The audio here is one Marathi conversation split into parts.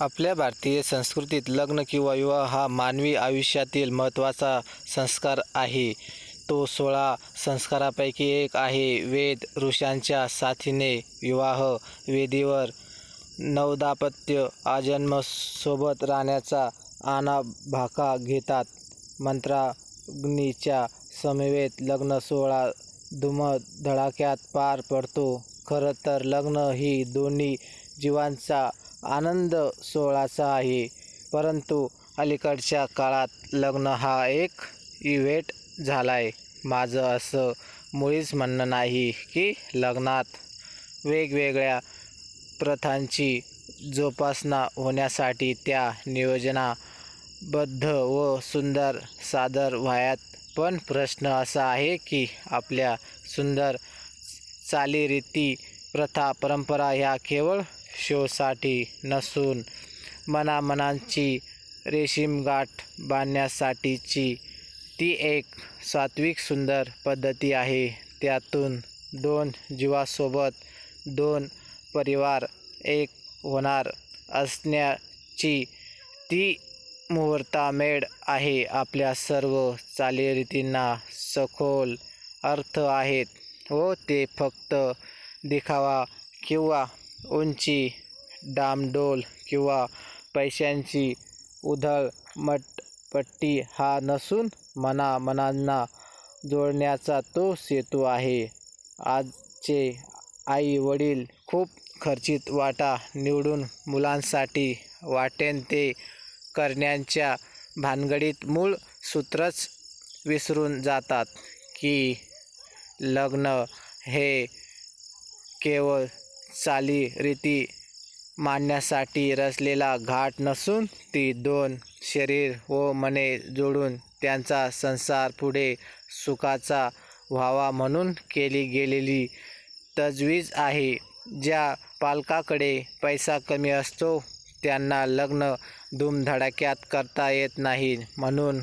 आपल्या भारतीय संस्कृतीत लग्न किंवा विवाह हा मानवी आयुष्यातील महत्त्वाचा संस्कार आहे. तो सोळा संस्कारापैकी एक आहे. वेद ऋषांच्या साथीने विवाह वेदीवर नवदापत्य आजन्म सोबत राहण्याचा आणाभाका घेतात. मंत्राग्नीच्या समवेत लग्न सोहळा धुमधडाक्यात पार पडतो. खरं तर लग्न ही दोन्ही जीवांचा आनंद सोहळाचा आहे. परंतु अलीकडच्या काळात लग्न हा एक इव्हेंट झाला आहे माझं असं मुळीच म्हणणं नाही की लग्नात वेगवेगळ्या प्रथांची जोपासना होण्यासाठी त्या नियोजनाबद्ध व सुंदर सादर व्हायात पण प्रश्न असा आहे की आपल्या सुंदर चालीरीती प्रथा परंपरा ह्या केवळ शोसाठी नसून मनामनांची रेशीमगाठ बांधण्यासाठीची ती एक सात्विक सुंदर पद्धती आहे. त्यातून दोन जीवासोबत दोन परिवार एक होणार असण्याची ती मुहूर्तामेढ आहे. आपल्या सर्व चालीरीतींना सखोल अर्थ आहेत. व ते फक्त दिखावा किंवा उंची डामडोल किंवा पैशांची उधळ मटपट्टी हा नसून मना मनांना जोडण्याचा तो सेतू आहे. आजचे आई वडील खूप खर्चित वाटा निवडून मुलांसाठी वाटेन ते करण्याच्या भानगडीत मूळ सूत्रच विसरून जातात की लग्न हे केवळ चालीरीती मांडण्यासाठी रचलेला घाट नसून ती दोन शरीर व मने जोडून त्यांचा संसार पुढे सुखाचा व्हावा म्हणून केली गेलेली तजवीज आहे. ज्या पालकाकडे पैसा कमी असतो त्यांना लग्न धूमधडाक्यात करता येत नाही म्हणून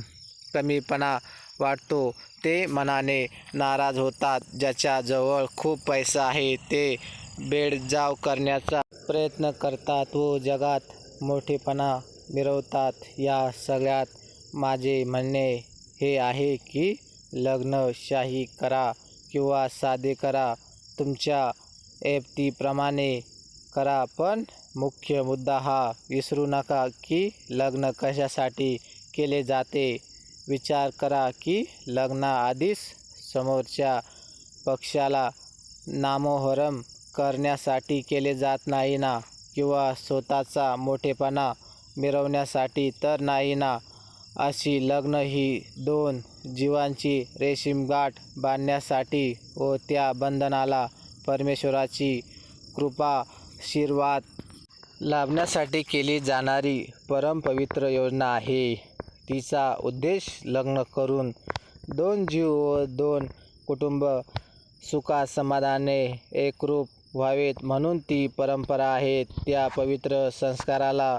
कमीपणा वाटतो. ते मनाने नाराज होतात ज्याच्याजवळ खूप पैसा आहे ते बेडजाव करण्याचा प्रयत्न करतात व जगात मोठेपणा मिरवतात. या सगळ्यात माझे म्हणणे हे आहे की लग्न शाही करा किंवा साधे करा. तुमच्या ऐपतीप्रमाणे करा पण मुख्य मुद्दा हा विसरू नका की लग्न कशासाठी केले जाते. विचार करा की लग्नाआधीच समोरच्या पक्षाला नामोहरम करण्यासाठी केले जात नाही ना? किंवा स्वतःचा मोठेपणा मिरवण्यासाठी तर नाही ना? अशी लग्न ही दोन जीवांची रेशीमगाठ बांधण्यासाठी व त्या बंधनाला परमेश्वराची कृपा आशीर्वाद लाभण्यासाठी केली जाणारी परमपवित्र योजना आहे. तिचा उद्देश लग्न करून दोन जीव व दोन कुटुंब सुखा समाधाने एकरूप व्हावेत म्हणून ती परंपरा आहे. त्या पवित्र संस्काराला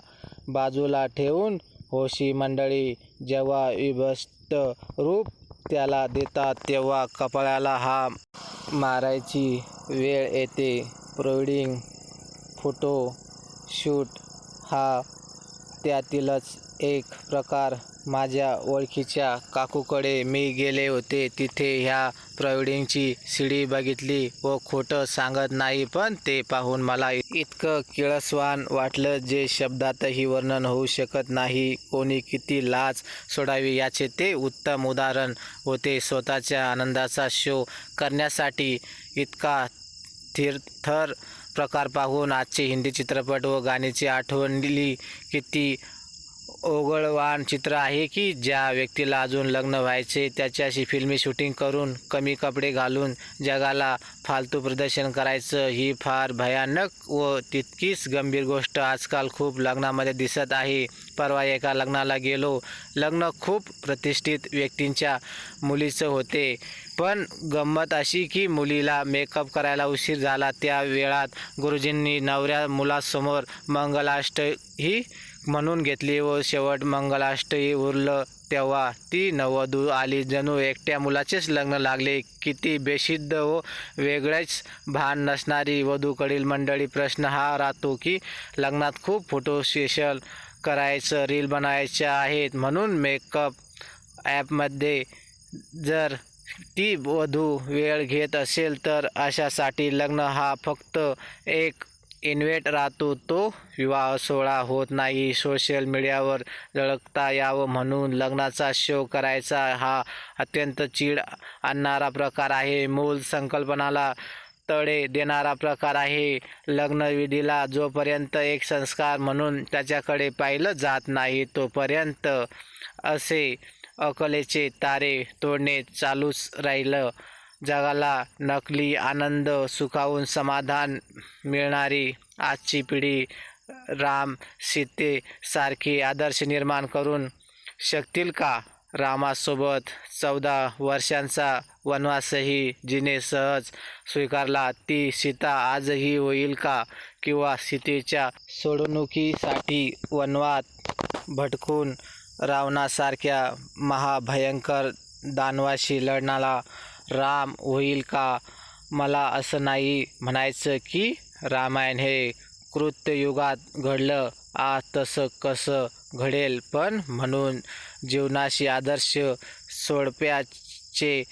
बाजूला ठेवून होशी मंडळी जेव्हा विभस्त रूप त्याला देतात तेव्हा कपाळाला हा मारायची वेळ येते. प्रोडिंग फोटो शूट हा त्यातीलच एक प्रकार. माझ्या ओळखीच्या काकूकडे मी गेले होते. तिथे ह्या प्रोविडिंगची शिडी बघितली व खोटं सांगत नाही पण ते पाहून मला इतकं किळसवान वाटलं जे शब्दातही वर्णन होऊ शकत नाही. कोणी किती लाच सोडावी याचे ते उत्तम उदाहरण होते. स्वतःच्या आनंदाचा शो करण्यासाठी इतका थिरथर प्रकार पाहून आजचे हिंदी चित्रपट व गाण्याची आठवणली किती ओघळवान चित्र आहे की ज्या व्यक्तीला अजून लग्न व्हायचे त्याच्याशी फिल्मी शूटिंग करून कमी कपडे घालून जगाला फालतू प्रदर्शन करायचं ही फार भयानक व तितकीच गंभीर गोष्ट आजकाल खूप लग्नामध्ये दिसत आहे. परवा एका लग्नाला गेलो. लग्न खूप प्रतिष्ठित व्यक्तींच्या मुलीचं होते. पण गंमत अशी की मुलीला मेकअप करायला उशीर झाला. त्या वेळात गुरुजींनी नवऱ्या मुलासमोर मंगलाष्ट ही म्हणून घेतली व शेवट मंगलाष्टही उरलं तेव्हा ती नववधू आली. जणू एकट्या मुलाचेच लग्न लागले. किती बेशिद्ध व वेगळेच भान नसणारी वधूकडील मंडळी प्रश्न हा राहतो की लग्नात खूप फोटो सेशल करायचं रील बनायचे आहेत म्हणून मेकअप ॲपमध्ये जर ती वधू वेळ घेत असेल तर अशासाठी लग्न हा फक्त एक इन्व्हेट राहतो तो विवाह सोहळा होत नाही. सोशल मीडियावर झळकता यावं म्हणून लग्नाचा शो करायचा हा अत्यंत चीड आणणारा प्रकार आहे. मूल संकल्पनाला तडे देणारा प्रकार आहे. लग्नविधीला जोपर्यंत एक संस्कार म्हणून त्याच्याकडे पाहिलं जात नाही तोपर्यंत असे अकलेचे तारे तोडणे चालूच राहिलं. जगाला नकली आनंद सुखावून समाधान मिळणारी आजची पिढी राम सीतेसारखी आदर्श निर्माण करून शकतील का? रामासोबत चौदा वर्षांचा वनवासही जिने सहज स्वीकारला ती सीता आजही होईल का? किंवा सीतेच्या सोडवणुकीसाठी वनवात भटकून रावणासारख्या महाभयंकर दानवाशी लढणाला राम होईल का? मला असं नाही म्हणायचं की रामायण हे कृत्ययुगात घडलं आज तसं कसं घडेल. पण म्हणून जीवनाशी आदर्श सोडप्याचे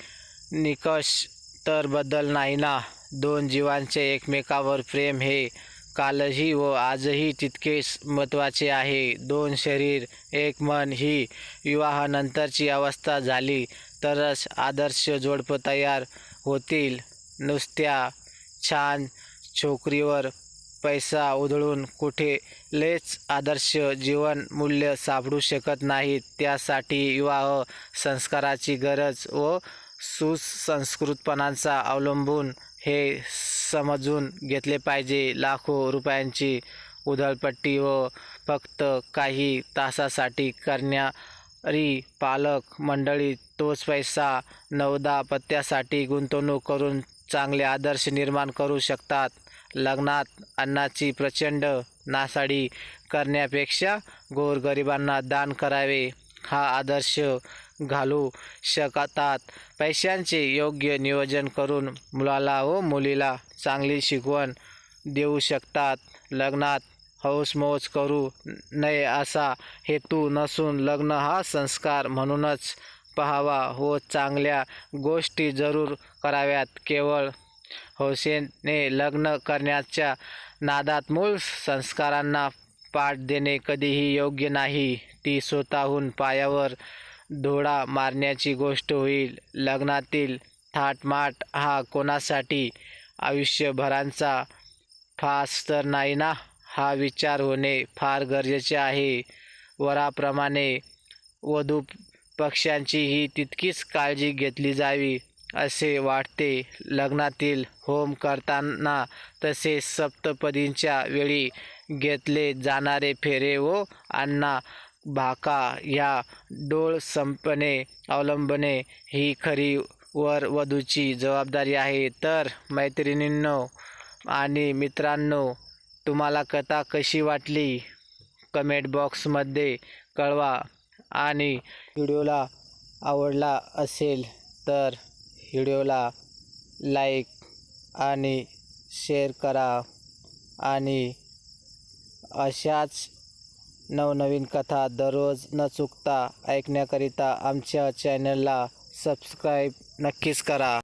निकष तर बदल नाही ना? दोन जीवांचे एकमेकावर प्रेम हे कालही व आजही तितकेच महत्त्वाचे आहे. दोन शरीर एक मन ही विवाहानंतरची अवस्था झाली. तरच आदर्श जोडपं तयार होतील. नुसत्या छान छोकरीवर पैसा उधळून कुठे लेच आदर्श जीवन मूल्य सापडू शकत नाहीत. त्यासाठी विवाह संस्काराची गरज व सुसंस्कृतपणाचा अवलंबून हे समजून घेतले पाहिजे. लाखो रुपयांची उधळपट्टी व फक्त काही तासासाठी करणारी पालक मंडळी तोच पैसा नवदा पत्त्यासाठी गुंतवणूक करून चांगले आदर्श निर्माण करू शकतात. लग्नात अन्नाची प्रचंड नासाडी करण्यापेक्षा गोरगरिबांना दान करावे. हा आदर्श घालू शकतात. पैशांचे योग्य नियोजन करून मुलाला व मुलीला चांगली शिकवण देऊ शकतात. लग्नात हौसमौज करू नये असा हेतू नसून लग्न हा संस्कार म्हणूनच पहावा. व चांगल्या गोष्टी जरूर कराव्यात. केवळ हौसेने लग्न करण्याच्या नादात मूळ संस्कारांना पाठ देणे कधीही योग्य नाही. ती स्वतःहून पायावर धोडा मारण्याची गोष्ट होईल. लग्नातील थाटमाट हा कोणासाठी? आयुष्यभरांचा फास तर नाही ना? हा विचार होणे फार गरजेचे आहे. वराप्रमाणे वधू पक्ष्यांचीही तितकीच काळजी घेतली जावी असे वाटते. लग्नातील होम करताना तसेच सप्तपदींच्या वेळी घेतले जाणारे फेरे व अण्णा भाका ह्या डोळ संपणे अवलंबणे ही खरी वर वधूची जबाबदारी आहे. तर मैत्रिणींनो आणि मित्रांनो तुम्हाला कथा कशी वाटली? कमेंट बॉक्समध्ये कळवा. आणि व्हिडिओला आवडला असेल तर व्हिडिओला लाईक आणि शेअर करा. आणि अशाच नवनवीन कथा दररोज न चुकता ऐकण्याकरिता आमच्या चॅनलला सबस्क्राईब नक्कीच करा.